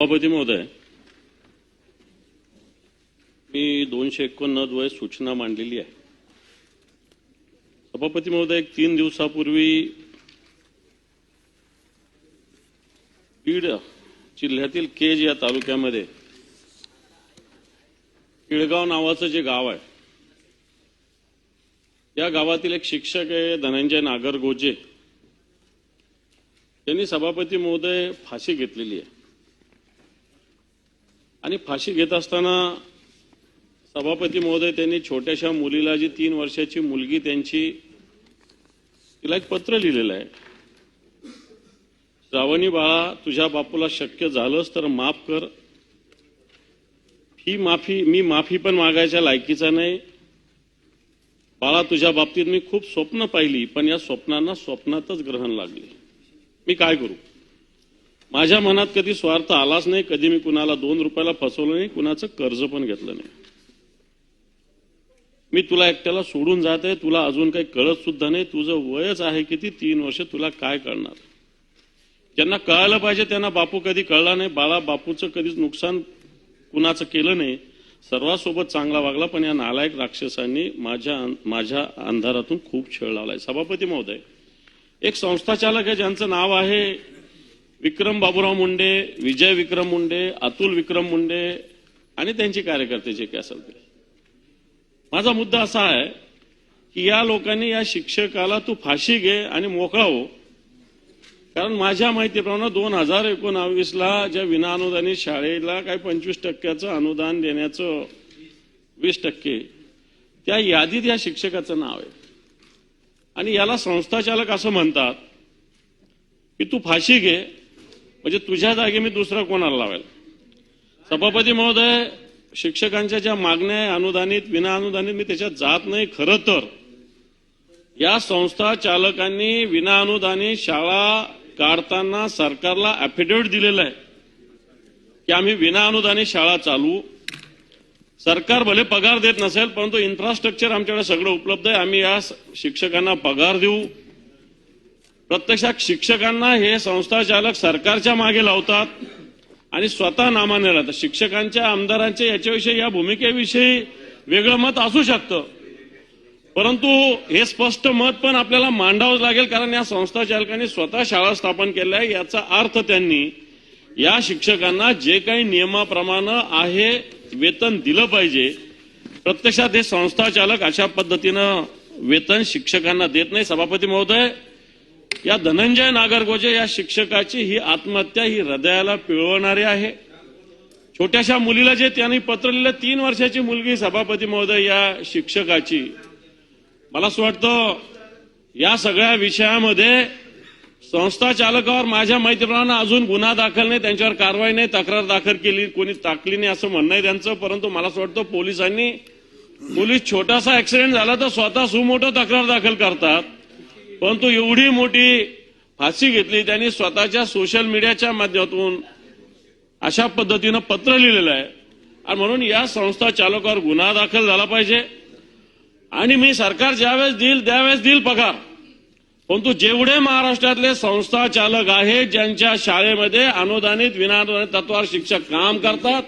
सभापती महोदय मी दोनशे एकोणनव्वद सूचना मांडलेली आहे. सभापती महोदय एक तीन दिवसापूर्वी बीड जिल्ह्यातील केज या तालुक्यामध्ये किळगाव नावाचं जे गाव आहे या गावातील एक शिक्षक आहे धनंजय नागरगोजे. त्यांनी सभापती महोदय फाशी घेतलेली आहे. आणि फाशी घेत असताना सभापती महोदय त्यांनी छोट्याशा मुलीला जी तीन वर्षाची मुलगी त्यांची तिला एक पत्र लिहिलेलं आहे. श्रावणी बाळा तुझ्या बापूला शक्य झालंच तर माफ कर. ही माफी मी माफी पण मागायच्या लायकीचा नाही. बाळा तुझ्या बाबतीत मी खूप स्वप्न पाहिली पण या स्वप्नांना स्वप्नातच ग्रहण लागले. मी काय करू? माझ्या मनात कधी स्वार्थ आलाच नाही कधी मी कुणाला दोन रुपयाला फसवलं नाही कुणाचं कर्ज पण घेतलं नाही. मी तुला एकट्याला सोडून जात आहे तुला अजून काही कळत सुद्धा नाही तुझं वयच आहे किती तीन वर्ष तुला काय कळणार ज्यांना कळायला पाहिजे त्यांना बापू कधी कळला नाही बाळा बापूचं कधीच नुकसान कुणाचं केलं नाही. सर्वांसोबत चांगला वागला पण या नालायक राक्षसांनी माझ्या माझ्या अंधारातून खूप छळ लावलाय. सभापती महोदय एक संस्थाचालक आहे ज्यांचं नाव आहे विक्रम बाबूराव मुंडे विजय विक्रम मुंडे अतुल विक्रम मुंडे आणि त्यांचे कार्यकर्ते जे काही असेल ते. माझा मुद्दा असा आहे की या लोकांनी या शिक्षकाला तू फाशी घे आणि मोकळा हो. कारण माझ्या माहितीप्रमाणे दोन हजार एकोणावीसला ज्या विनाअनुदानित शाळेला काही पंचवीस टक्क्याचं अनुदान देण्याचं वीस टक्के त्या यादीत या शिक्षकाचं नाव आहे. आणि याला संस्थाचालक असं म्हणतात की तू फाशी घे म्हणजे तुझ्या जागी मी दुसरा कोणाला लावेल? सभापती महोदय शिक्षकांच्या ज्या मागण्या आहे अनुदानित विना अनुदानित मी त्याच्यात जात नाही खरं तर. या संस्था चालकांनी विना अनुदानित शाळा काढताना सरकारला अफिडेविट दिलेलं आहे की आम्ही विना अनुदानित शाळा चालू सरकार भले पगार देत नसेल परंतु इन्फ्रास्ट्रक्चर आमच्याकडे सगळं उपलब्ध आहे. आम्ही या शिक्षकांना पगार देऊ. प्रत्यक्षात शिक्षकांना हे संस्थाचालक सरकारच्या मागे लावतात आणि स्वतः नामाने राहतात. शिक्षकांच्या आमदारांच्या याच्याविषयी या भूमिकेविषयी वेगळं मत असू शकतं. परंतु हे स्पष्ट मत पण आपल्याला मांडावं लागेल कारण या संस्था चालकांनी स्वतः शाळा स्थापन केल्या आहे. याचा अर्थ त्यांनी या शिक्षकांना जे काही नियमाप्रमाणे आहे वेतन दिलं पाहिजे. प्रत्यक्षात हे संस्थाचालक अशा पद्धतीनं वेतन शिक्षकांना देत नाही. सभापती महोदय या धनंजय नागरगोजे या शिक्षकाची ही आत्महत्या ही हृदयाला पिळवणारी आहे. छोट्याशा मुलीला जे त्यांनी पत्र लिहिलं तीन वर्षाची मुलगी सभापती महोदय या शिक्षकाची. मला असं वाटतं या सगळ्या विषयामध्ये संस्था चालकावर माझ्या मैत्रिणांना अजून गुन्हा दाखल नाही त्यांच्यावर कारवाई नाही तक्रार दाखल केली कोणी टाकली नाही असं म्हणणं आहे त्यांचं परंतु मला असं वाटतं पोलिसांनी पोलीस छोटासा ऍक्सिडेंट झाला तर स्वतः सुमोठं तक्रार दाखल करतात. परंतु एवढी मोठी फाशी घेतली त्यांनी स्वतःच्या सोशल मीडियाच्या माध्यमातून अशा पद्धतीनं पत्र लिहिलेलं आहे. आणि म्हणून या संस्था चालकावर गुन्हा दाखल झाला पाहिजे. आणि मी सरकार ज्यावेळेस देईल त्यावेळेस देईल पगार. परंतु जेवढे महाराष्ट्रातले संस्था चालक आहेत ज्यांच्या शाळेमध्ये अनुदानित विनाअनुदानित तत्वावर शिक्षक काम करतात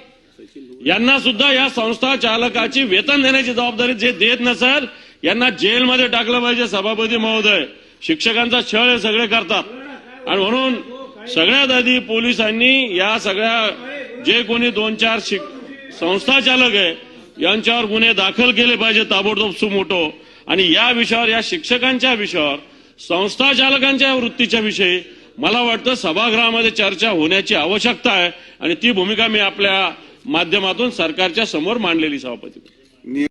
यांना सुद्धा या संस्था चालकाची वेतन देण्याची जबाबदारी जे देत नसेल यांना जेलमध्ये टाकलं पाहिजे सभापती महोदय. शिक्षकांचा छळ हे सगळे करतात. आणि म्हणून सगळ्यात आधी पोलिसांनी या सगळ्या जे कोणी दोन चार शिक संस्था चालक आहे यांच्यावर गुन्हे दाखल केले पाहिजे ताबडतोब सुमोटो. आणि या विषयावर या शिक्षकांच्या विषयावर संस्था चालकांच्या वृत्तीच्या विषयी मला वाटतं सभागृहामध्ये चर्चा होण्याची आवश्यकता आहे. आणि ती भूमिका मी आपल्या माध्यमातून सरकारच्या समोर मांडलेली सभापती.